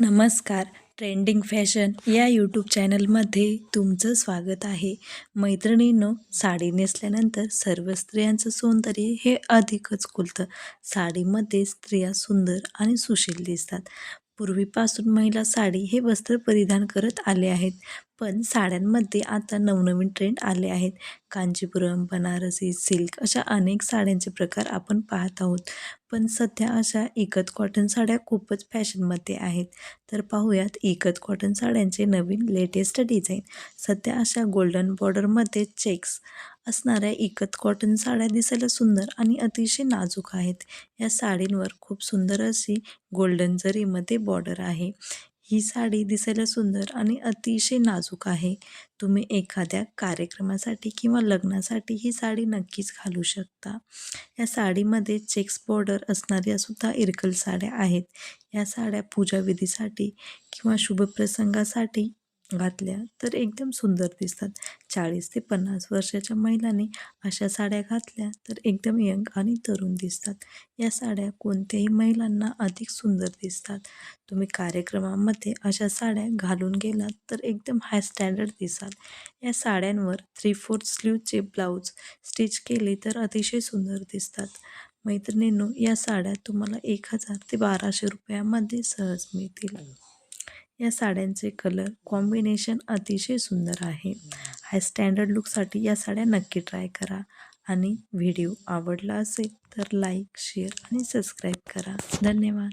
नमस्कार. Trending fashion या YouTube चॅनलमध्ये तुमचं स्वागत आहे. मैत्रिणींनो साडी नेसल्यानंतर सर्व स्त्रियांचं सौंदर्य हे अधिकच खुलतं. साडीमध्ये स्त्रिया सुंदर आणि सुशील दिसतात. पूर्वीपासून महिला साडी हे वस्त्र परिधान करत आले आहेत. पण साड्यांमध्ये आता नवनवीन ट्रेंड आले आहेत. कांजीपुरम बनारसी सिल्क अशा अनेक साड्यांचे प्रकार आपण पाहत आहोत. पण सध्या अशा एकत कॉटन साड्या खूपच फॅशनमध्ये आहेत. तर पाहूयात एकत कॉटन साड्यांचे नवीन लेटेस्ट डिझाईन सध्या अशा गोल्डन बॉर्डरमध्ये चेक्स असणाऱ्या इकत कॉटन साड्या दिसायला सुंदर आणि अतिशय नाजूक आहेत. या साडींवर खूप सुंदर अशी गोल्डन जरीमध्ये बॉर्डर आहे. ही साडी दिसायला सुंदर आणि अतिशय नाजूक आहे. तुम्ही एखाद्या कार्यक्रमासाठी किंवा लग्नासाठी ही साडी नक्कीच घालू शकता. या साडीमध्ये चेक्स बॉर्डर असणाऱ्या सुद्धा इरकल साड्या आहेत. या साड्या पूजाविधीसाठी किंवा शुभप्रसंगासाठी घातल्या तर एकदम सुंदर दिसतात. चाळीस ते पन्नास वर्षाच्या महिलांनी अशा साड्या घातल्या तर एकदम यंग आणि तरुण दिसतात. या साड्या कोणत्याही महिलांना अधिक सुंदर दिसतात. तुम्ही कार्यक्रमामध्ये अशा साड्या घालून गेलात तर एकदम हाय स्टँडर्ड दिसाल. या साड्यांवर थ्री फोर्थ स्लीवचे ब्लाऊज स्टिच केले तर अतिशय सुंदर दिसतात. मैत्रिणींनो या साड्या तुम्हाला एक हजार ते बाराशे रुपयामध्ये सहज मिळतील. या साड्यांचे कलर कॉम्बिनेशन अतिशय सुंदर आहे. हाय स्टँडर्ड लुकसाठी या साड्या नक्की ट्राय करा आणि व्हिडिओ आवडला असेल तर लाईक शेअर आणि सबस्क्राईब करा. धन्यवाद.